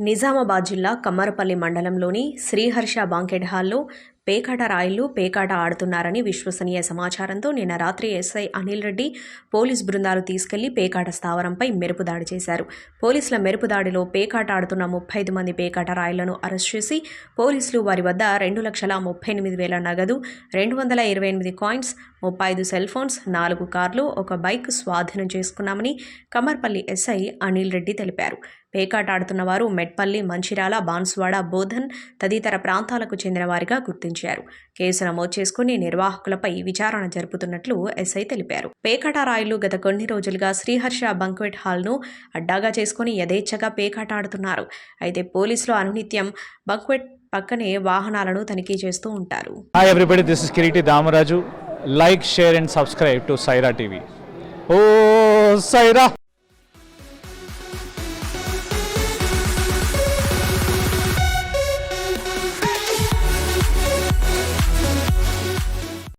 నిజామాబాద్ జిల్లా కమ్మరపల్లి మండలంలోని శ్రీహర్ష బాంకెట్ హాల్లో పేకాట రాయిలు పేకాట ఆడుతున్నారని విశ్వసనీయ సమాచారంతో నిన్న రాత్రి ఎస్ఐ అనిల్ రెడ్డి పోలీస్ బృందాలు తీసుకెళ్ళి పేకాట స్థావరంపై మెరుపు దాడి చేశారు. పోలీసుల మెరుపు దాడిలో పేకాట ఆడుతున్న ముప్పై ఐదు మంది పేకాట రాయిలను అరెస్ట్ చేసి పోలీసులు వారి వద్ద రెండు లక్షల ముప్పై ఎనిమిది వేల నగదు రెండు వందల ఇరవై ఎనిమిది కాయిన్స్ ముప్పై ఐదు సెల్ ఫోన్స్ నాలుగు కార్లు ఒక బైక్ స్వాధీనం చేసుకున్నామని కమర్పల్లి ఎస్ఐ అనిల్ రెడ్డి తెలిపారు. పేకాట ఆడుతున్న వారు మెట్పల్లి మంచిరాల బాన్సువాడ బోధన్ తదితర ప్రాంతాలకు చెందిన వారిగా గుర్తించారు. కేసు నమోదు చేసుకుని నిర్వాహకులపై విచారణ జరుపుతున్నట్లు ఎస్ఐ తెలిపారు. పేకాట గత కొన్ని రోజులుగా శ్రీహర్ష బంక్వెట్ హాల్ను అడ్డాగా చేసుకుని యథేచ్ఛగా పేకాట ఆడుతున్నారు అయితే పోలీసులు అనునిత్యం బంక్వెట్ పక్కనే వాహనాలను తనిఖీ చేస్తూ ఉంటారు. Hi everybody, this is Kiriti Damaraju. Like, share and subscribe to Saira TV. Oh,